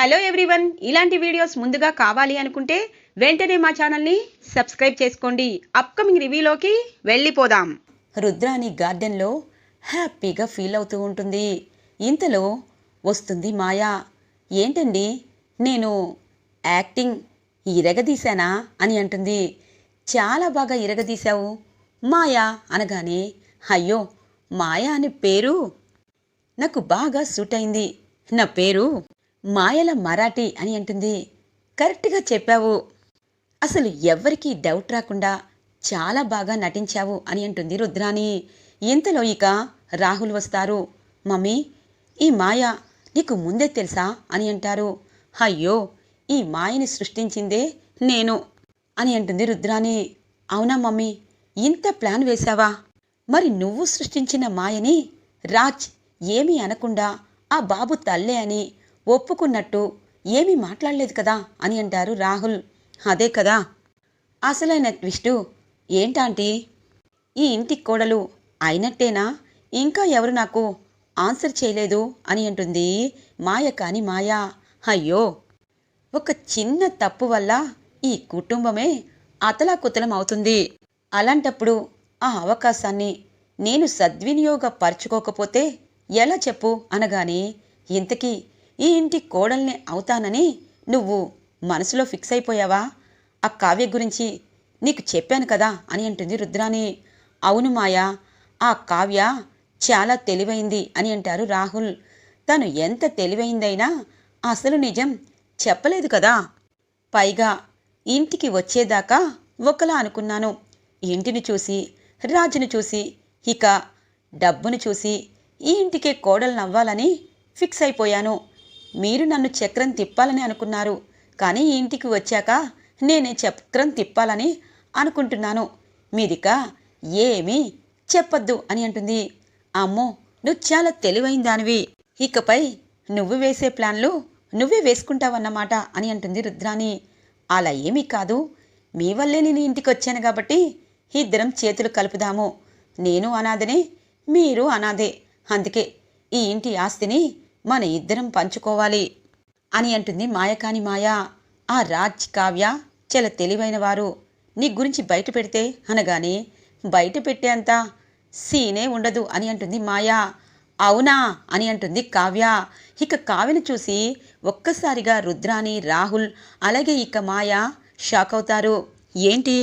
Hello everyone ఇలాంటి videos ముందుగా కావాలి అనుకుంటే వెంటనే మా ఛానల్ని సబ్స్క్రైబ్ చేసుకోండి. అప్కమింగ్ రివ్యూలోకి వెళ్ళిపోదాం. రుద్రాని గార్డెన్లో హ్యాపీగా ఫీల్ అవుతూ ఉంటుంది. ఇంతలో వస్తుంది మాయా. ఏంటండి? నేను యాక్టింగ్ ఇరగదీశానా అని అంటుంది. చాలా బాగా ఇరగదీశావు. మాయా అనగానే అయ్యో మాయా అనే పేరు? నాకు బాగా సూట్ అయింది. నా పేరు మాయల మరాఠీ అని అంటుంది. కరెక్ట్గా చెప్పావు. అసలు ఎవ్వరికీ డౌట్ రాకుండా చాలా బాగా నటించావు అని అంటుంది రుద్రాని ఇంతలో ఇక రాహుల్ వస్తారు. మమ్మీ ఈ మాయ నీకు ముందే తెలుసా అని అంటారు. అయ్యో ఈ మాయని సృష్టించిందే నేను అని అంటుంది రుద్రాని అవునా మమ్మీ ఇంత ప్లాన్ వేశావా? మరి నువ్వు సృష్టించిన మాయని రాజ్ ఏమీ అనకుండా ఆ బాబు తల్లే అని ఒప్పుకున్నట్టు ఏమీ మాట్లాడలేదు కదా అని అంటారు రాహుల్. అదే కదా. అసలైన ట్విస్టు ఏంటాంటి? ఈ ఇంటి కోడలు అయినట్టేనా? ఇంకా ఎవరు నాకు ఆన్సర్ చేయలేదు అని అంటుంది మాయ కాని మాయా. అయ్యో! ఒక చిన్న తప్పు వల్ల ఈ కుటుంబమే అతలాకుతలం అవుతుంది. అలాంటప్పుడు ఆ అవకాశాన్ని నేను సద్వినియోగపరచుకోకపోతే ఎలా చెప్పు అనగానే ఇంతకీ ఈ ఇంటి కోడల్ని అవుతానని నువ్వు మనసులో ఫిక్స్ అయిపోయావా? ఆ కావ్య గురించి నీకు చెప్పాను కదా అని అంటుంది రుద్రాని అవును మాయా ఆ కావ్య చాలా తెలివైంది అని అంటారు రాహుల్. తను ఎంత తెలివైందైనా అసలు నిజం చెప్పలేదు కదా. పైగా ఇంటికి వచ్చేదాకా ఒకలా అనుకున్నాను. ఇంటిని చూసి రాజును చూసి ఇక డబ్బును చూసి ఈ ఇంటికే కోడలు నవ్వాలని ఫిక్స్ అయిపోయాను. మీరు నన్ను చక్రం తిప్పాలని అనుకున్నారు. కానీ ఇంటికి వచ్చాక నేనే చక్రం తిప్పాలని అనుకుంటున్నాను. మీదిక ఏమీ చెప్పొద్దు అని అంటుంది. అమ్మో నువ్వు చాలా తెలివైన దానివి. ఇకపై నువ్వు వేసే ప్లాన్లు నువ్వే వేసుకుంటావన్నమాట అని అంటుంది రుద్రాని అలా ఏమీ కాదు. మీ వల్లే నేను ఇంటికి వచ్చాను కాబట్టి ఇద్దరం చేతులు కలుపుదాము. నేను అనాథనే మీరు అనాథే. అందుకే ఈ ఇంటి ఆస్తిని మన ఇద్దరం పంచుకోవాలి అని అంటుంది మాయకాని మాయా. ఆ రాజ్ కావ్య చాలా తెలివైన వారు. నీ గురించి బయట పెడితే అనగానే బయట పెట్టేంత సీనే ఉండదు అని అంటుంది మాయా. అవునా అని అంటుంది కావ్య. ఇక కావ్యను చూసి ఒక్కసారిగా రుద్రాని రాహుల్ అలాగే ఇక మాయా షాక్ అవుతారు. ఏంటి?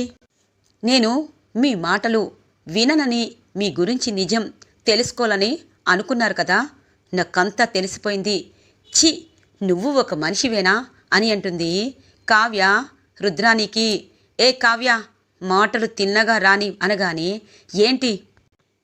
నేను మీ మాటలు విననని మీ గురించి నిజం తెలుసుకోవాలని అనుకున్నారు కదా? నాకంతా తెలిసిపోయింది. ఛీ నువ్వు ఒక మనిషివేనా? అని అంటుంది. కావ్య రుద్రానికి ఏ కావ్య మాటలు తిన్నగా రాని అనగానే ఏంటి?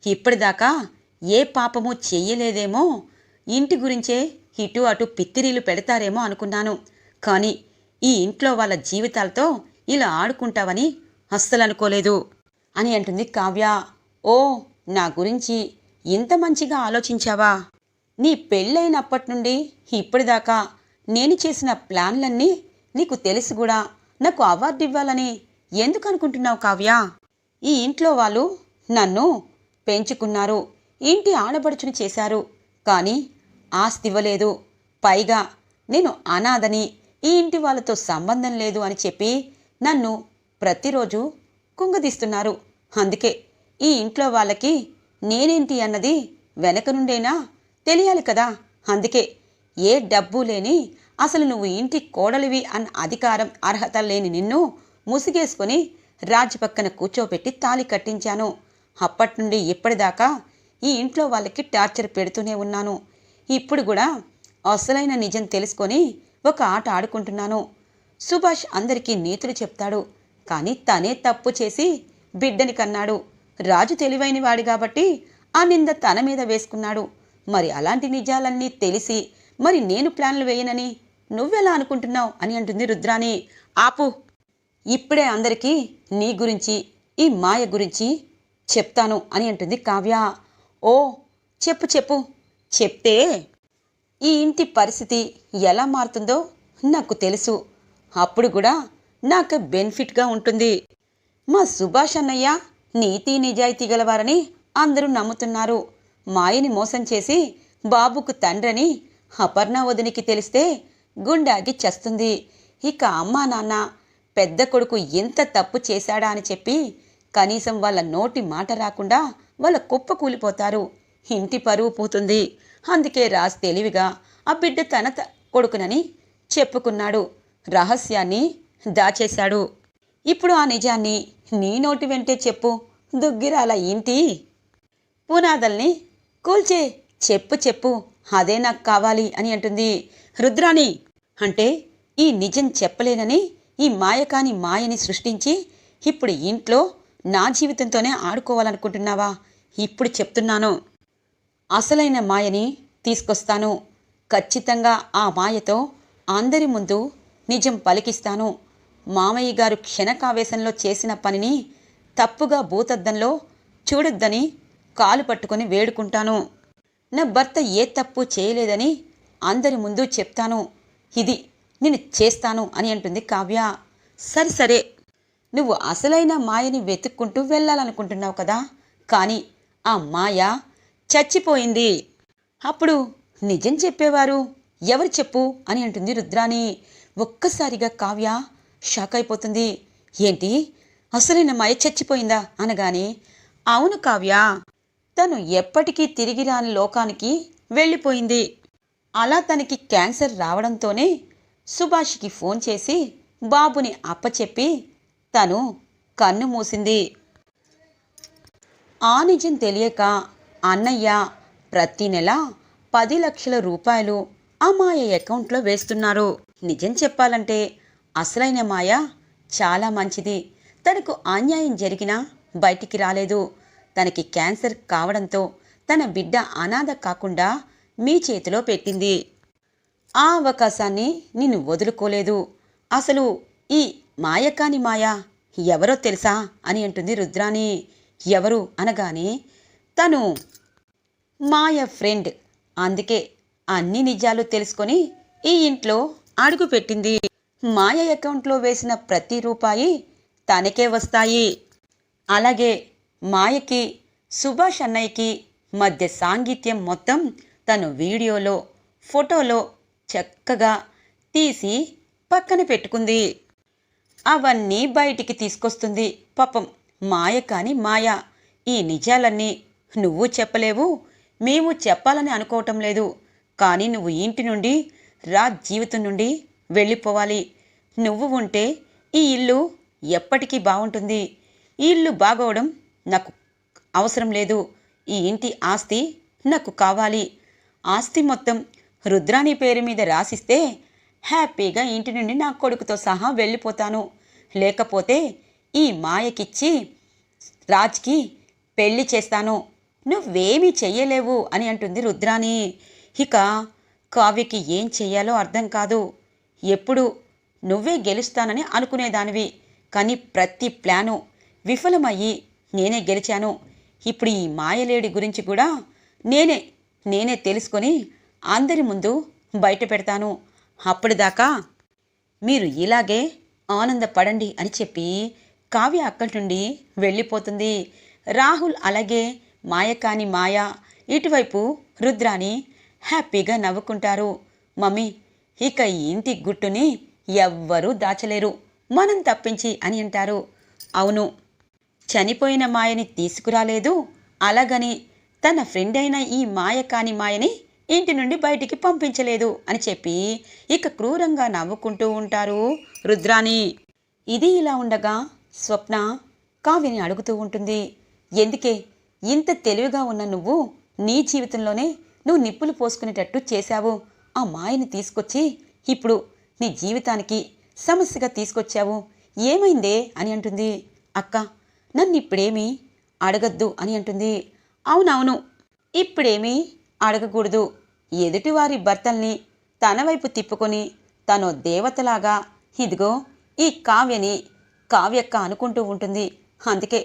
ఇప్పటిదాకా ఏ పాపము చెయ్యలేదేమో? ఇంటి గురించే ఇటు అటు పిత్తిరీలు పెడతారేమో అనుకున్నాను. కానీ ఈ ఇంట్లో వాళ్ళ జీవితాలతో ఇలా ఆడుకుంటావని అస్సలు అనుకోలేదు అని అంటుంది కావ్య. ఓ నా గురించి ఇంత మంచిగా ఆలోచించావా? నీ పెళ్ళైనప్పటి నుండి ఇప్పటిదాకా నేను చేసిన ప్లాన్లన్నీ నీకు తెలిసి కూడా. నాకు అవార్డు ఇవ్వాలని ఎందుకు అనుకుంటున్నావు కావ్య? ఈ ఇంట్లో వాళ్ళు నన్ను పెంచుకున్నారు. ఇంటి ఆడబడుచుని చేశారు. కానీ ఆస్తి ఇవ్వలేదు. పైగా నేను అనాథని ఈ ఇంటి వాళ్ళతో సంబంధం లేదు అని చెప్పి నన్ను ప్రతిరోజు కుంగదీస్తున్నారు. అందుకే ఈ ఇంట్లో వాళ్ళకి నేనేంటి అన్నది వెనక నుండేనా తెలియాలి కదా. అందుకే ఏ డబ్బు లేని అసలు నువ్వు ఇంటి కోడలివి అన్న అధికారం అర్హత లేని నిన్ను ముసిగేసుకొని రాజు పక్కన కూర్చోబెట్టి తాలి కట్టించాను. అప్పటి నుండి ఇప్పటిదాకా ఈ ఇంట్లో వాళ్ళకి టార్చర్ పెడుతూనే ఉన్నాను. ఇప్పుడు కూడా అసలైన నిజం తెలుసుకొని ఒక ఆట ఆడుకుంటున్నాను. సుభాష్ అందరికీ నీతులు చెప్తాడు. కానీ తనే తప్పు చేసి బిడ్డని కన్నాడు. రాజు తెలివైన వాడు కాబట్టి ఆ నింద తన మీద వేసుకున్నాడు. మరి అలాంటి నిజాలన్నీ తెలిసి మరి నేను ప్లాన్లు వేయనని నువ్వెలా అనుకుంటున్నావు అని అంటుంది రుద్రాణి. ఆపు ఇప్పుడే అందరికీ నీ గురించి ఈ మాయ గురించి చెప్తాను అని అంటుంది కావ్య. ఓ చెప్పు చెప్పు. చెప్తే ఈ ఇంటి పరిస్థితి ఎలా మారుతుందో నాకు తెలుసు. అప్పుడు కూడా నాకు బెనిఫిట్గా ఉంటుంది. మా సుభాష్ అన్నయ్య నీతి నిజాయితీ గలవారని అందరూ నమ్ముతున్నారు. మాయని మోసం చేసి బాబుకు తండ్రని అపర్ణ వదినికి తెలిస్తే గుండాగి చస్తుంది. ఇక అమ్మా నాన్న పెద్ద కొడుకు ఎంత తప్పు చేశాడా అని చెప్పి కనీసం వాళ్ళ నోటి మాట రాకుండా వాళ్ళ కుప్ప కూలిపోతారు. ఇంటి పరువు పోతుంది. అందుకే రాజ్ తెలివిగా ఆ బిడ్డ తన కొడుకునని చెప్పుకున్నాడు. రహస్యాన్ని దాచేశాడు. ఇప్పుడు ఆ నిజాన్ని నీ నోటి వెంటే చెప్పు. దుగ్గిరాల ఇంటి పునాదల్ని కూల్చే చెప్పు చెప్పు అదే నాకు కావాలి అని అంటుంది. రుద్రాణి అంటే ఈ నిజం చెప్పలేనని ఈ మాయకాని మాయని సృష్టించి ఇప్పుడు ఇంట్లో నా జీవితంతోనే ఆడుకోవాలనుకుంటున్నావా? ఇప్పుడు చెప్తున్నాను. అసలైన మాయని తీసుకొస్తాను. ఖచ్చితంగా ఆ మాయతో అందరి ముందు నిజం పలికిస్తాను. మామయ్య గారు క్షణకావేశంలో చేసిన పనిని తప్పుగా భూతద్దంలో చూడొద్దని కాలు పట్టుకొని వేడుకుంటాను. నా భర్త ఏ తప్పు చేయలేదని అందరి ముందు చెప్తాను. ఇది నేను చేస్తాను అని అంటుంది కావ్య. సరే సరే. నువ్వు అసలైన మాయని వెతుక్కుంటూ వెళ్ళాలనుకుంటున్నావు కదా? కానీ ఆ మాయ చచ్చిపోయింది. అప్పుడు నిజం చెప్పేవారు? ఎవరు చెప్పు? అని అంటుంది రుద్రాణి. ఒక్కసారిగా కావ్య షాక్ అయిపోతుంది. ఏంటి? అసలైన మాయ చచ్చిపోయిందా? అనగానే అవును కావ్య. తను ఎప్పటికీ తిరిగి రాని లోకానికి వెళ్ళిపోయింది. అలా తనకి క్యాన్సర్ రావడంతోనే సుభాష్కి ఫోన్ చేసి బాబుని అప్పచెప్పి తను కన్ను మూసింది. ఆ నిజం తెలియక అన్నయ్య ప్రతి నెల పది లక్షల రూపాయలు ఆ మాయ అకౌంట్లో వేస్తున్నారు. నిజం చెప్పాలంటే అసలైన మాయ చాలా మంచిది. తనకు అన్యాయం జరిగినా బయటికి రాలేదు. తనకి క్యాన్సర్ కావడంతో తన బిడ్డ అనాథ కాకుండా మీ చేతిలో పెట్టింది. ఆ అవకాశాన్ని నిన్ను వదులుకోలేదు. అసలు ఈ మాయకాని మాయ ఎవరో తెలుసా అని అంటుంది రుద్రాణి. ఎవరు అనగానే తను మాయ ఫ్రెండ్. అందుకే అన్ని నిజాలు తెలుసుకొని ఈ ఇంట్లో అడుగు పెట్టింది. మాయ అకౌంట్లో వేసిన ప్రతి రూపాయి తనకే వస్తాయి. అలాగే మాయకి సుభాష్ అన్నయ్యకి మధ్య సాంగిత్యం మొత్తం తను వీడియోలో ఫోటోలో చక్కగా తీసి పక్కన పెట్టుకుంది. అవన్నీ బయటికి తీసుకొస్తుంది. పాపం మాయ కాని మాయ. ఈ నిజాలన్నీ నువ్వు చెప్పలేవు. మేము చెప్పాలని అనుకోవటం లేదు. కానీ నువ్వు ఇంటి నుండి రా జీవితం నుండి వెళ్ళిపోవాలి. నువ్వు ఉంటే ఈ ఇల్లు ఎప్పటికీ బాగుంటుంది. ఈ ఇల్లు బాగోవడం నాకు అవసరం లేదు. ఈ ఇంటి ఆస్తి నాకు కావాలి. ఆస్తి మొత్తం రుద్రాణి పేరు మీద రాసిస్తే హ్యాపీగా ఇంటి నుండి నా కొడుకుతో సహా వెళ్ళిపోతాను. లేకపోతే ఈ మాయకిచ్చి రాజ్కి పెళ్ళి చేస్తాను. నువ్వేమీ చెయ్యలేవు అని అంటుంది రుద్రాణి. ఇక కావ్యకి ఏం చెయ్యాలో అర్థం కాదు. ఎప్పుడు నువ్వే గెలుస్తానని అనుకునేదానివి. కానీ ప్రతి ప్లాను విఫలమయ్యి నేనే గెలిచాను. ఇప్పుడు ఈ మాయలేడి గురించి కూడా నేనే నేనే తెలుసుకొని అందరి ముందు బయట పెడతాను. అప్పటిదాకా మీరు ఇలాగే ఆనందపడండి అని చెప్పి కావ్య అక్కడి నుండి వెళ్ళిపోతుంది. రాహుల్ అలాగే మాయ కాని మాయ ఇటువైపు రుద్రాని హ్యాపీగా నవ్వుకుంటారు. మమ్మీ ఇక ఇంటి గుట్టుని ఎవ్వరూ దాచలేరు. మనం తప్పించి అని అంటారు. అవును చనిపోయిన మాయని తీసుకురాలేదు. అలాగని తన ఫ్రెండ్ అయిన ఈ మాయ కాని మాయని ఇంటి నుండి బయటికి పంపించలేదు అని చెప్పి ఇక క్రూరంగా నవ్వుకుంటూ ఉంటారు రుద్రాని ఇది ఇలా ఉండగా స్వప్న కావ్యని అడుగుతూ ఉంటుంది. ఎందుకే? ఇంత తెలివిగా ఉన్న నువ్వు నీ జీవితంలోనే నువ్వు నిప్పులు పోసుకునేటట్టు చేశావు. ఆ మాయని తీసుకొచ్చి ఇప్పుడు నీ జీవితానికి సమస్యగా తీసుకొచ్చావు. ఏమైందే? అని అంటుంది. అక్క నన్ను ఇప్పుడేమీ అడగద్దు అని అంటుంది. అవునవును ఇప్పుడేమీ అడగకూడదు. ఎదుటివారి భర్తల్ని తన వైపు తిప్పుకొని తను దేవతలాగా ఇదిగో ఈ కావ్యని కావ్యక్క అనుకుంటూ ఉంటుంది. అందుకే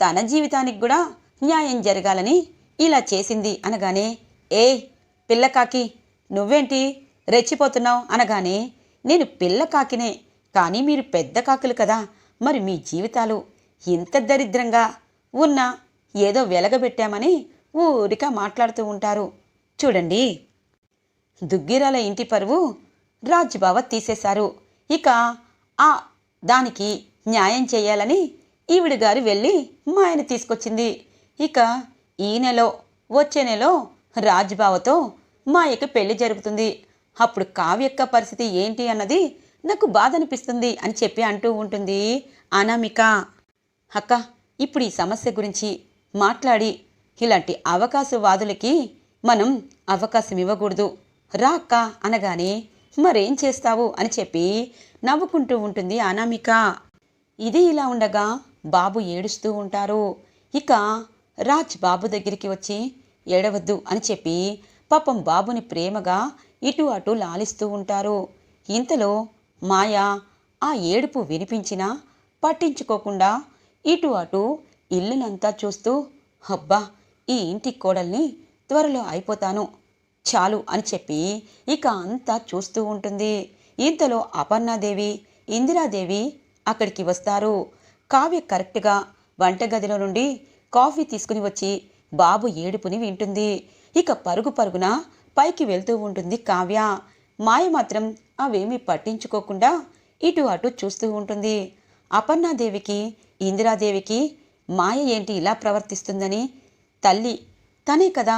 తన జీవితానికి కూడా న్యాయం జరగాలని ఇలా చేసింది అనగానే ఏ పిల్లకాకి నువ్వేంటి రెచ్చిపోతున్నావు అనగానే నేను పిల్లకాకినే కానీ మీరు పెద్ద కాకులు కదా మరి మీ జీవితాలు ఇంత దరిద్రంగా ఉన్నా ఏదో వెలగబెట్టామని ఊరిక మాట్లాడుతూ ఉంటారు. చూడండి. దుగ్గిరాల ఇంటి పరువు రాజ్బావ తీసేశారు. ఇక ఆ దానికి న్యాయం చేయాలని ఈవిడ గారు వెళ్ళి మా ఆయన తీసుకొచ్చింది. ఇక ఈ నెలో వచ్చే నెలో రాజ్బావతో మాయకి పెళ్ళి జరుగుతుంది. అప్పుడు కావ్యక్క పరిస్థితి ఏంటి అన్నది నాకు బాధ అనిపిస్తుంది అని చెప్పి అంటూ ఉంటుంది అనామిక. అక్క ఇప్పుడు ఈ సమస్య గురించి మాట్లాడి ఇలాంటి అవకాశవాదులకి మనం అవకాశం ఇవ్వకూడదు. రా అక్క అనగానే మరేం చేస్తావు? అని చెప్పి నవ్వుకుంటూ ఉంటుంది అనామిక. ఇది ఇలా ఉండగా బాబు ఏడుస్తూ ఉంటారు. ఇక రాజ్ బాబు దగ్గరికి వచ్చి ఏడవద్దు అని చెప్పి పాపం బాబుని ప్రేమగా ఇటు అటు లాలిస్తూ ఉంటారు. ఇంతలో మాయ ఆ ఏడుపు వినిపించినా పట్టించుకోకుండా ఇటు అటు ఇల్లునంతా చూస్తూ అబ్బా ఈ ఇంటి కోడల్ని త్వరలో అయిపోతాను చాలు అని చెప్పి ఇక అంతా చూస్తూ ఉంటుంది. ఇంతలో అపర్ణాదేవి ఇందిరాదేవి అక్కడికి వస్తారు. కావ్య కరెక్ట్గా వంటగదిలో నుండి కాఫీ తీసుకుని వచ్చి బాబు ఏడుపుని వింటుంది. ఇక పరుగు పరుగున పైకి వెళ్తూ ఉంటుంది కావ్య. మాయ మాత్రం అవేమీ పట్టించుకోకుండా ఇటు అటు చూస్తూ ఉంటుంది. అపర్ణాదేవికి ఇందిరాదేవికి మాయ ఏంటి ఇలా ప్రవర్తిస్తుందని? తల్లి తనే కదా.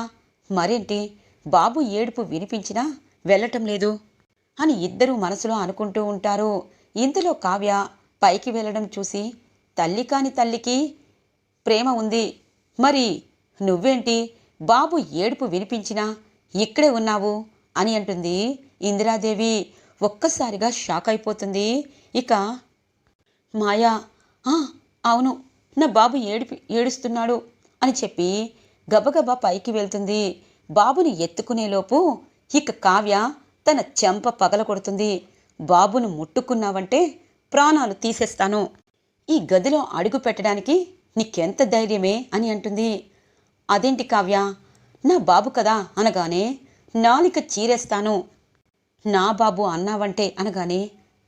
మరేంటి? బాబు ఏడుపు వినిపించినా వెళ్ళటం లేదు అని ఇద్దరూ మనసులో అనుకుంటూ ఉంటారు. ఇంతలో కావ్య పైకి వెళ్ళడం చూసి తల్లి కాని తల్లికి ప్రేమ ఉంది. మరి నువ్వేంటి? బాబు ఏడుపు వినిపించినా ఇక్కడే ఉన్నావు అని అంటుంది ఇందిరాదేవి. ఒక్కసారిగా షాక్ అయిపోతుంది. ఇక మాయా. "ఆ, అవును నా బాబు ఏడిపి ఏడుస్తున్నాడు అని చెప్పి గబగబా పైకి వెళ్తుంది. బాబుని ఎత్తుకునేలోపు ఇక కావ్య తన చెంప పగల కొడుతుంది బాబును ముట్టుకున్నావంటే ప్రాణాలు తీసేస్తాను. ఈ గదిలో అడుగు పెట్టడానికి నీకెంత ధైర్యమే అని అంటుంది. అదేంటి కావ్య? నా బాబు కదా అనగానే నాలిక చీరేస్తాను. నా బాబు అన్నావంటే అనగానే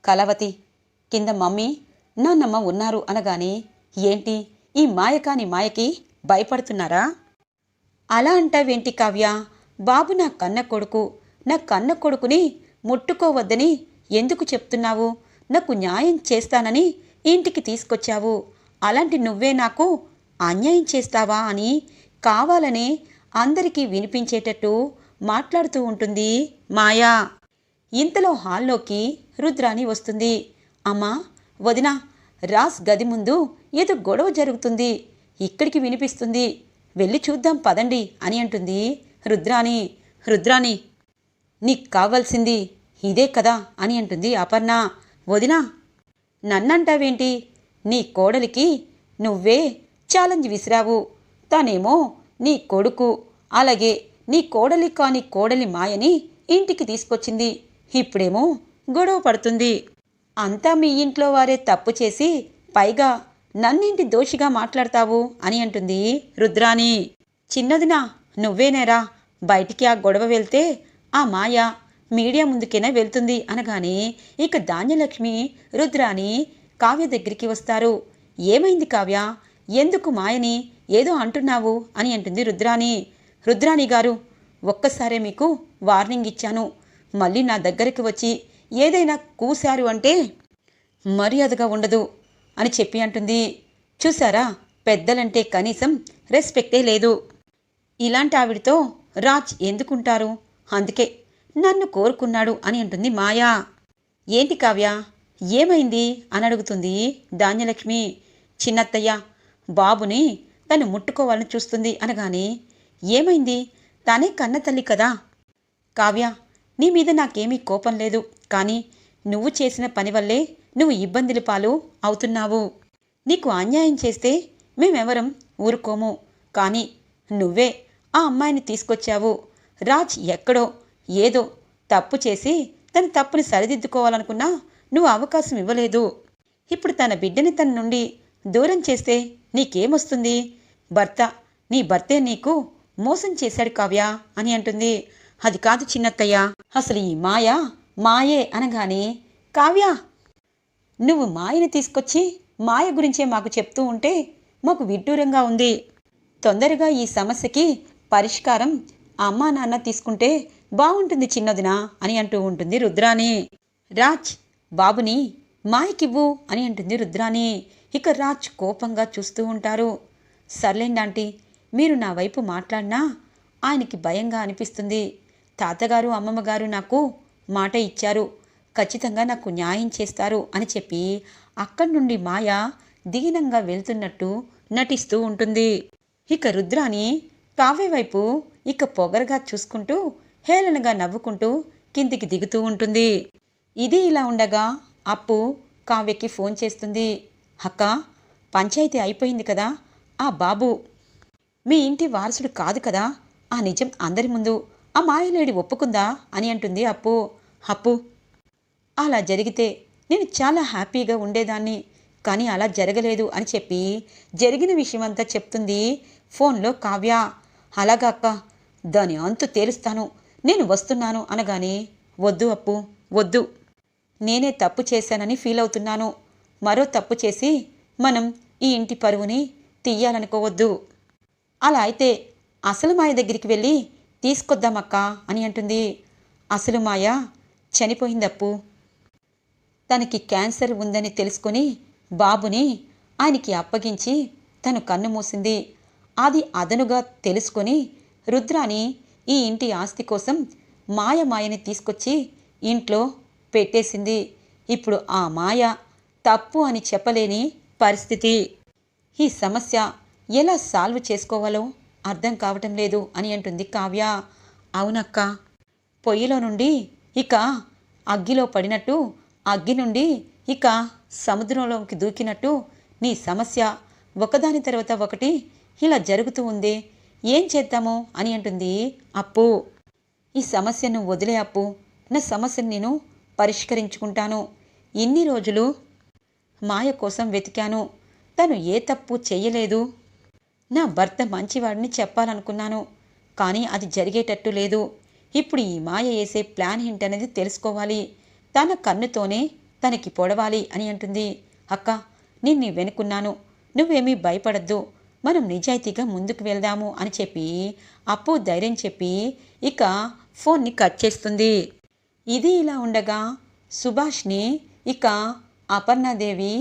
కలవతి కింద మమ్మీ నాన్నమ్మ ఉన్నారు అనగానే ఏంటి? ఈ మాయకాని మాయకి భయపడుతున్నారా? అలా అంటావేంటి కావ్య? బాబు నా కన్న కొడుకు. నా కన్న కొడుకుని ముట్టుకోవద్దని ఎందుకు చెప్తున్నావు? నాకు న్యాయం చేస్తానని ఇంటికి తీసుకొచ్చావు. అలాంటి నువ్వే నాకు అన్యాయం చేస్తావా అని కావాలని అందరికీ వినిపించేటట్టు మాట్లాడుతూ ఉంటుంది మాయా. ఇంతలో హాల్లోకి రుద్రాణి వస్తుంది. అమ్మా వదిన రాస్ గది ముందు ఏదో గొడవ జరుగుతుంది. ఇక్కడికి వినిపిస్తుంది. వెళ్ళి చూద్దాం పదండి అని అంటుంది రుద్రాణి. రుద్రాణి నీకు కావాల్సింది ఇదే కదా అని అంటుంది అపర్ణ. వదినా నన్నంటావేంటి? నీ కోడలికి నువ్వే ఛాలెంజ్ విసిరావు. తనేమో నీ కొడుకు. అలాగే నీ కోడలి కాని కోడలి మాయని ఇంటికి తీసుకొచ్చింది. ఇప్పుడేమో గొడవ పడుతుంది. అంతా మీ ఇంట్లో వారే తప్పు చేసి పైగా నన్నింటి దోషిగా మాట్లాడతావు అని అంటుంది రుద్రాణి. చిన్నదినా నువ్వేనేరా బయటికి ఆ గొడవ వెళ్తే ఆ మాయ మీడియా ముందుకైనా వెళ్తుంది అనగానే ఇక ధాన్యలక్ష్మి రుద్రాని కావ్య దగ్గరికి వస్తారు. ఏమైంది కావ్య? ఎందుకు మాయని ఏదో అంటున్నావు అని అంటుంది రుద్రాని రుద్రాని గారు ఒక్కసారే మీకు వార్నింగ్ ఇచ్చాను. మళ్ళీ నా దగ్గరికి వచ్చి ఏదైనా కూశారు అంటే మర్యాదగా ఉండదు అని చెప్పి అంటుంది. చూసారా పెద్దలంటే కనీసం రెస్పెక్టే లేదు. ఇలాంటి ఆవిడతో రాజ్ ఎందుకుంటారు? అందుకే నన్ను కోరుకున్నాడు అని అంటుంది మాయా. ఏంటి కావ్య? ఏమైంది? అని అడుగుతుంది ధాన్యలక్ష్మి. చిన్నత్తయ్య బాబుని తను ముట్టుకోవాలని చూస్తుంది అనగానే ఏమైంది? తానే కన్న తల్లి కదా. కావ్య నీ మీద నాకేమీ కోపం లేదు. కానీ నువ్వు చేసిన పని వల్లే నువ్వు ఇబ్బందుల పాలు అవుతున్నావు. నీకు అన్యాయం చేస్తే మేమెవరం ఊరుకోము. కానీ నువ్వే ఆ అమ్మాయిని తీసుకొచ్చావు. రాజ్ ఎక్కడో ఏదో తప్పు చేసి తన తప్పుని సరిదిద్దుకోవాలనుకున్నా నువ్వు అవకాశం ఇవ్వలేదు. ఇప్పుడు తన బిడ్డని తన నుండి దూరం చేస్తే నీకేమొస్తుంది? భర్త నీ భర్తే నీకు మోసం చేశాడు కావ్య అని అంటుంది. అది కాదు చిన్నత్తయ్య అసలు ఈ మాయ మాయే అనగానే కావ్య నువ్వు మాయని తీసుకొచ్చి మాయ గురించే మాకు చెప్తూ ఉంటే మాకు విడ్డూరంగా ఉంది. తొందరగా ఈ సమస్యకి పరిష్కారం అమ్మా నాన్న తీసుకుంటే బాగుంటుంది చిన్నదినా అని అంటూ ఉంటుంది రుద్రాణి. రాజ్ బాబుని మాయకివ్వు అని అంటుంది రుద్రాణి. ఇక రాజ్ కోపంగా చూస్తూ ఉంటారు. సర్లేండి ఆంటీ మీరు నా వైపు మాట్లాడినా ఆయనకి భయంగా అనిపిస్తుంది. తాతగారు అమ్మమ్మగారు నాకు మాట ఇచ్చారు. ఖచ్చితంగా నాకు న్యాయం చేస్తారు అని చెప్పి అక్కడి నుండి మాయ దీనంగా వెళ్తున్నట్టు నటిస్తూ ఉంటుంది. ఇక రుద్రాని కావ్య వైపు ఇక పొగరగా చూసుకుంటూ హేళనగా నవ్వుకుంటూ కిందికి దిగుతూ ఉంటుంది. ఇది ఇలా ఉండగా అప్పు కావ్యకి ఫోన్ చేస్తుంది. అక్క పంచాయతీ అయిపోయింది కదా ఆ బాబు. మీ ఇంటి వారసుడు కాదు కదా ఆ నిజం అందరి ముందు ఆ మాయలేడి ఒప్పుకుందా? అని అంటుంది అప్పు. అప్పు అలా జరిగితే నేను చాలా హ్యాపీగా ఉండేదాన్ని కానీ అలా జరగలేదు అని చెప్పి జరిగిన విషయమంతా చెప్తుంది ఫోన్లో కావ్య. అలాగా అక్క దాని అంతు తేలుస్తాను నేను వస్తున్నాను అనగానే వద్దు అప్పు వద్దు. నేనే తప్పు చేశానని ఫీల్ అవుతున్నాను. మరో తప్పు చేసి మనం ఈ ఇంటి పరువుని తీయాలనుకోవద్దు. అలా అయితే అసలు మాయ దగ్గరికి వెళ్ళి తీసుకొద్దామక్కా అని అంటుంది. అసలు మాయ చనిపోయిందప్పు. తనకి క్యాన్సర్ ఉందని తెలుసుకొని బాబుని ఆయనకి అప్పగించి తను కన్ను మూసింది. అది అదనుగా తెలుసుకొని రుద్రాని ఈ ఇంటి ఆస్తి కోసం మాయ మాయని తీసుకొచ్చి ఇంట్లో పెట్టేసింది. ఇప్పుడు ఆ మాయ తప్పు అని చెప్పలేని పరిస్థితి. ఈ సమస్య ఎలా సాల్వ్ చేసుకోవాలో అర్థం కావటం లేదు అని అంటుంది కావ్య. అవునక్క. పొయ్యిలో నుండి ఇక అగ్గిలో పడినట్టు అగ్గి నుండి ఇక సముద్రంలోకి దూకినట్టు నీ సమస్య. ఒకదాని తర్వాత ఒకటి ఇలా జరుగుతూ ఉంది. ఏం చేద్దాము అని అంటుంది అప్పు. ఈ సమస్యను వదిలే అప్పు. నా సమస్యను నేను పరిష్కరించుకుంటాను. ఇన్ని రోజులు మాయ కోసం వెతికాను. తను ఏ తప్పు చెయ్యలేదు నా భర్త మంచివాడిని చెప్పాలనుకున్నాను కానీ అది జరిగేటట్టు లేదు. ఇప్పుడు ఈ మాయ వేసే ప్లాన్ ఏంటనేది తెలుసుకోవాలి. తన కన్నుతోనే తనకి పొడవాలి అని అంటుంది. అక్క నిన్ను వెనుకున్నాను. నువ్వేమీ భయపడద్దు. మనం నిజాయితీగా ముందుకు వెళ్దాము అని చెప్పి అప్పు ధైర్యం చెప్పి ఇక ఫోన్ని కట్ చేస్తుంది. ఇది ఇలా ఉండగా సుభాష్ని ఇక అపర్ణాదేవి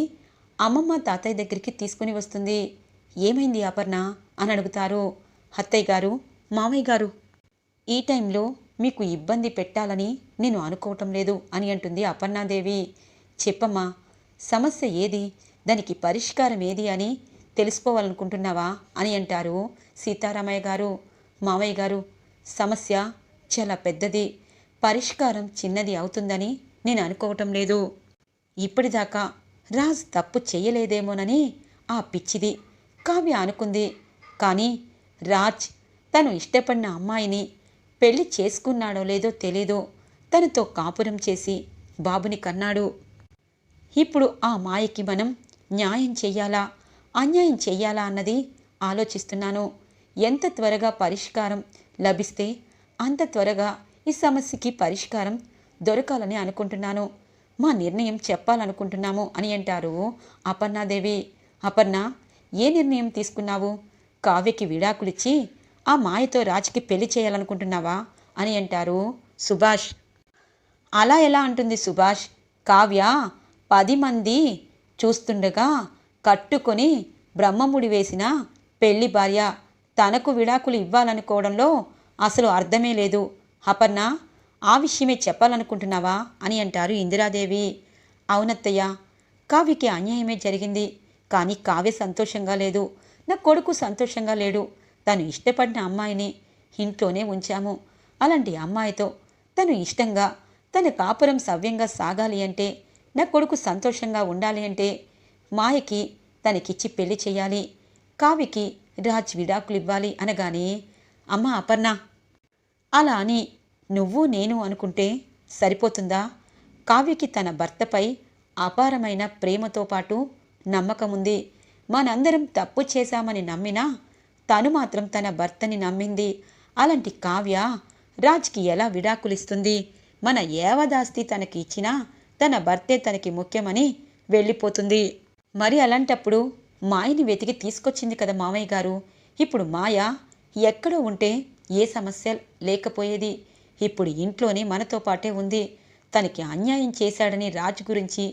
అమ్మమ్మ తాతయ్య దగ్గరికి తీసుకుని వస్తుంది. ఏమైంది అపర్ణ? అని అడుగుతారు. అత్తయ్య గారు మామయ్య గారు ఈ టైంలో మీకు ఇబ్బంది పెట్టాలని నేను అనుకోవటం లేదు అని అంటుంది అపర్ణాదేవి. చెప్పమ్మా సమస్య ఏది? దానికి పరిష్కారం ఏది అని తెలుసుకోవాలనుకుంటున్నావా? అని అంటారు సీతారామయ్య గారు. మామయ్య గారు సమస్య చాలా పెద్దది. పరిష్కారం చిన్నది అవుతుందని నేను అనుకోవటం లేదు. ఇప్పటిదాకా రాజు తప్పు చేయలేదేమోనని ఆ పిచ్చిది కావ్య అనుకుంది. కానీ రాజ్ తను ఇష్టపడిన అమ్మాయిని పెళ్ళి చేసుకున్నాడో లేదో తెలీదు. తనతో కాపురం చేసి బాబుని కన్నాడు. ఇప్పుడు ఆ మాయకి మనం న్యాయం చెయ్యాలా? అన్యాయం చెయ్యాలా అన్నది ఆలోచిస్తున్నాను. ఎంత త్వరగా పరిష్కారం లభిస్తే అంత త్వరగా ఈ సమస్యకి పరిష్కారం దొరకాలని అనుకుంటున్నాను. మా నిర్ణయం చెప్పాలనుకుంటున్నాము అని అంటారు అపర్ణాదేవి. అపర్ణ ఏ నిర్ణయం తీసుకున్నావు? కావ్యకి విడాకులిచ్చి ఆ మాయతో రాజుకి పెళ్ళి చేయాలనుకుంటున్నావా? అని అంటారు సుభాష్. అలా ఎలా? అంటుంది సుభాష్. కావ్య పది మంది చూస్తుండగా కట్టుకొని బ్రహ్మముడి వేసిన పెళ్ళి భార్య తనకు విడాకులు ఇవ్వాలనుకోవడంలో అసలు అర్థమే లేదు. అపర్ణ ఆ విషయమే చెప్పాలనుకుంటున్నావా? అని అంటారు ఇందిరాదేవి. అవునత్తయ్య కావ్యకి అన్యాయమే జరిగింది. కానీ కావ్య సంతోషంగా లేదు. నా కొడుకు సంతోషంగా లేడు. తను ఇష్టపడిన అమ్మాయిని ఇంట్లోనే ఉంచాము. అలాంటి అమ్మాయితో తను ఇష్టంగా తన కాపురం సవ్యంగా సాగాలి అంటే నా కొడుకు సంతోషంగా ఉండాలి అంటే మాయకి తనకిచ్చి పెళ్ళి చేయాలి. కావికి రాజ్ విడాకులు ఇవ్వాలి అనగానే అమ్మ అపర్ణ అలా అని నువ్వు నేను అనుకుంటే సరిపోతుందా? కావ్యకి తన భర్తపై అపారమైన ప్రేమతో పాటు నమ్మకం ఉంది మనందరం తప్పు చేశామని నమ్మినా తను మాత్రం తన భర్తని నమ్మింది. అలాంటి కావ్య రాజ్కి ఎలా విడాకులిస్తుంది? మన ఏవదాస్తి తనకి ఇచ్చినా తన భర్తే తనకి ముఖ్యమని వెళ్ళిపోతుంది. మరి అలాంటప్పుడు మాయని వెతికి తీసుకొచ్చింది కదా మామయ్య గారు. ఇప్పుడు మాయ ఎక్కడో ఉంటే ఏ సమస్య లేకపోయేది. ఇప్పుడు ఇంట్లోనే మనతో పాటే ఉంది. తనకి అన్యాయం చేశాడని రాజు గురించి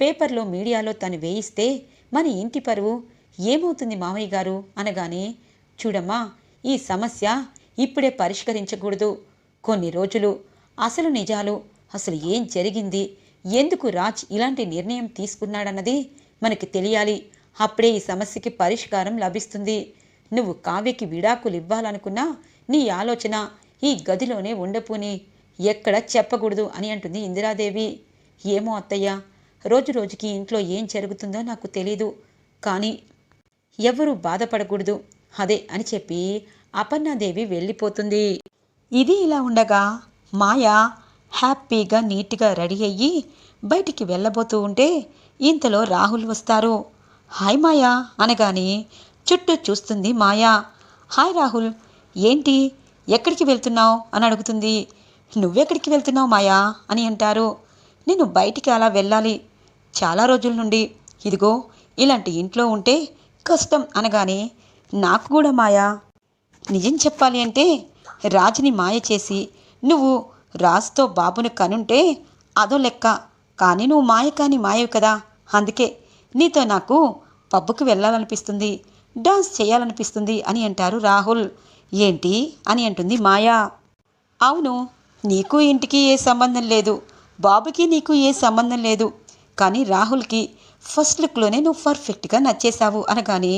పేపర్లో మీడియాలో తను వేయిస్తే మన ఇంటి పరువు ఏమవుతుంది మామయ్య గారు? అనగానే చూడమ్మా ఈ సమస్య ఇప్పుడే పరిష్కరించకూడదు. కొన్ని రోజులు అసలు నిజాలు అసలు ఏం జరిగింది ఎందుకు రాజ్ ఇలాంటి నిర్ణయం తీసుకున్నాడన్నది మనకి తెలియాలి. అప్పుడే ఈ సమస్యకి పరిష్కారం లభిస్తుంది. నువ్వు కావ్యకి విడాకులు ఇవ్వాలనుకున్నా నీ ఆలోచన ఈ గదిలోనే ఉండపోని. ఎక్కడ చెప్పకూడదు అని అంటుంది ఇందిరాదేవి. ఏమో అత్తయ్య రోజు రోజుకి ఇంట్లో ఏం జరుగుతుందో నాకు తెలీదు. కానీ ఎవరు బాధపడకూడదు. అదే అని చెప్పి అపర్ణాదేవి వెళ్ళిపోతుంది. ఇది ఇలా ఉండగా మాయ హ్యాపీగా నీట్గా రెడీ అయ్యి బయటికి వెళ్ళబోతూ ఉంటే ఇంతలో రాహుల్ వస్తారు. హాయ్ మాయా అనగానే చుట్టూ చూస్తుంది మాయా. హాయ్ రాహుల్ ఏంటి? ఎక్కడికి వెళ్తున్నావు? అని అడుగుతుంది. నువ్వెక్కడికి వెళ్తున్నావు మాయా? అని అంటారు. నేను బయటికి అలా వెళ్ళాలి. చాలా రోజుల నుండి. ఇదిగో ఇలాంటి ఇంట్లో ఉంటే కష్టం అనగానే నాకు కూడా మాయా. నిజం చెప్పాలి అంటే రాజుని మాయ చేసి నువ్వు రాజుతో బాబును కనుంటే అదో లెక్క. కానీ నువ్వు మాయ కాని మాయవు కదా. అందుకే నీతో నాకు పబ్బుకి వెళ్ళాలనిపిస్తుంది. డాన్స్ చేయాలనిపిస్తుంది అని అంటారు రాహుల్. ఏంటి? అని అంటుంది మాయా. అవును నీకు ఇంటికి ఏ సంబంధం లేదు. బాబుకి నీకు ఏ సంబంధం లేదు. కానీ రాహుల్కి ఫస్ట్ లుక్లోనే నువ్వు పర్ఫెక్ట్గా నచ్చేశావు అనగానే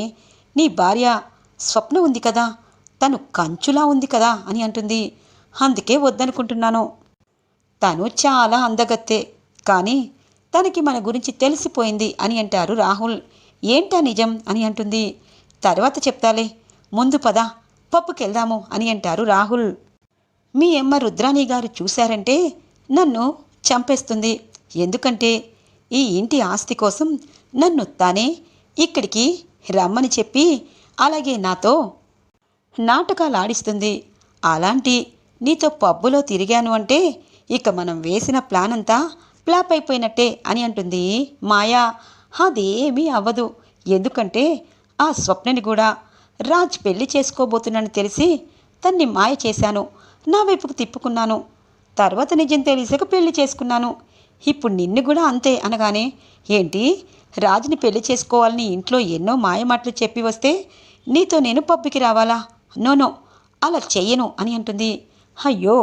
నీ భార్య స్వప్న ఉంది కదా తను కంచులా ఉంది కదా అని అంటుంది. అందుకే వద్దనుకుంటున్నాను. తను చాలా అందగత్తే కానీ తనకి మన గురించి తెలిసిపోయింది అని అంటారు రాహుల్. ఏంటా నిజం అని అంటుంది. తర్వాత చెప్తాలే. ముందు పద పప్పుకెళ్దాము అని అంటారు రాహుల్. మీ అమ్మ రుద్రాణి గారు చూశారంటే నన్ను చంపేస్తుంది. ఎందుకంటే ఈ ఇంటి ఆస్తి కోసం నన్ను తానే ఇక్కడికి రమ్మని చెప్పి అలాగే నాతో నాటకాలు ఆడిస్తుంది అలాంటి నీతో పబ్బులో తిరిగాను అంటే ఇక మనం వేసిన ప్లాన్ అంతా ఫ్లాప్ అయిపోయినట్టే అని అంటుంది మాయా. అదేమీ అవ్వదు. ఎందుకంటే ఆ స్వప్నని కూడా రాజ్ పెళ్ళి చేసుకోబోతున్నానని తెలిసి తన్ని మాయ చేశాను. నా వైపుకు తిప్పుకున్నాను. తర్వాత నిజం తెలిసాక పెళ్ళి చేసుకున్నాను. ఇప్పుడు నిన్ను కూడా అంతే అనగానే ఏంటి? రాజుని పెళ్ళి చేసుకోవాలని ఇంట్లో ఎన్నో మాయమాటలు చెప్పి వస్తే నీతో నేను పబ్బుకి రావాలా? నోనో అలా చెయ్యను అని అంటుంది. అయ్యో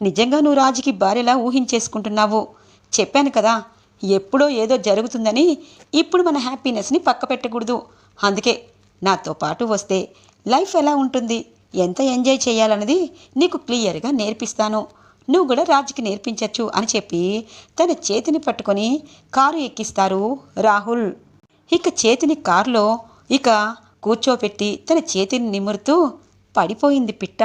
నిజంగా నువ్వు రాజుకి భార్యలా ఊహించేసుకుంటున్నావు. చెప్పాను కదా ఎప్పుడో ఏదో జరుగుతుందని ఇప్పుడు మన హ్యాపీనెస్ని పక్క పెట్టకూడదు. అందుకే నాతో పాటు వస్తే లైఫ్ ఎలా ఉంటుంది? ఎంత ఎంజాయ్ చేయాలన్నది నీకు క్లియర్గా నేర్పిస్తాను. నువ్వు కూడా రాజుకి నేర్పించచ్చు అని చెప్పి తన చేతిని పట్టుకొని కారు ఎక్కిస్తారు రాహుల్. ఇక చేతిని కారులో ఇక కూర్చోపెట్టి తన చేతిని నిమురుతూ పడిపోయింది పిట్ట.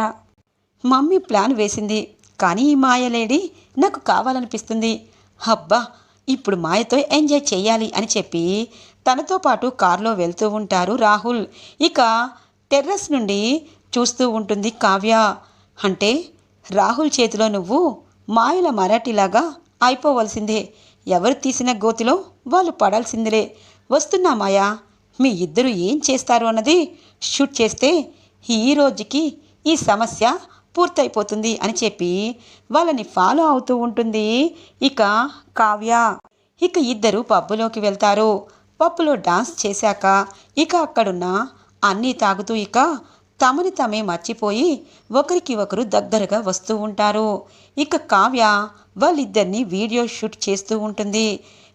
మమ్మీ ప్లాన్ వేసింది కానీ ఈ మాయలేడి నాకు కావాలనిపిస్తుంది. అబ్బా ఇప్పుడు మాయతో ఎంజాయ్ చేయాలి అని చెప్పి తనతో పాటు కారులో వెళ్తూ ఉంటారు రాహుల్. ఇక టెర్రస్ నుండి చూస్తూ ఉంటుంది కావ్య. అంటే రాహుల్ చేతిలో నువ్వు మాయల మరాఠీలాగా అయిపోవలసిందే. ఎవరు తీసిన గోతిలో వాళ్ళు పడాల్సిందిలే. వస్తున్నా మాయా మీ ఇద్దరు ఏం చేస్తారు అన్నది షూట్ చేస్తే ఈ రోజుకి ఈ సమస్య పూర్తయిపోతుంది అని చెప్పి వాళ్ళని ఫాలో అవుతూ ఉంటుంది ఇక కావ్య. ఇక ఇద్దరు పబ్బులోకి వెళ్తారు. పప్పులో డాన్స్ చేశాక ఇక అక్కడున్న అన్నీ తాగుతూ ఇక తమని తమే మర్చిపోయి ఒకరికి ఒకరు దగ్గరగా వస్తూ ఉంటారు. ఇక కావ్య వాళ్ళిద్దరిని వీడియో షూట్ చేస్తూ ఉంటుంది.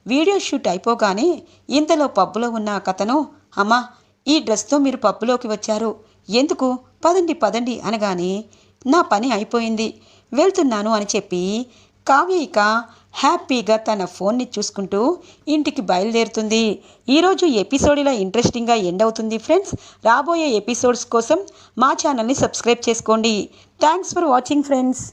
వీడియో షూట్ అయిపోగానే ఇంతలో పబ్బులో ఉన్న కథను అమ్మా ఈ డ్రెస్తో మీరు పబ్బులోకి వచ్చారు. ఎందుకు? పదండి పదండి అనగానే నా పని అయిపోయింది. వెళ్తున్నాను అని చెప్పి కావ్య ఇక హ్యాపీగా తన ఫోన్ని చూసుకుంటూ ఇంటికి బయలుదేరుతుంది. ఈరోజు ఎపిసోడ్ ఇలా ఇంట్రెస్టింగ్గా ఎండ్ అవుతుంది ఫ్రెండ్స్. రాబోయే ఎపిసోడ్స్ కోసం మా ఛానల్ని సబ్స్క్రైబ్ చేసుకోండి. Thanks for watching friends.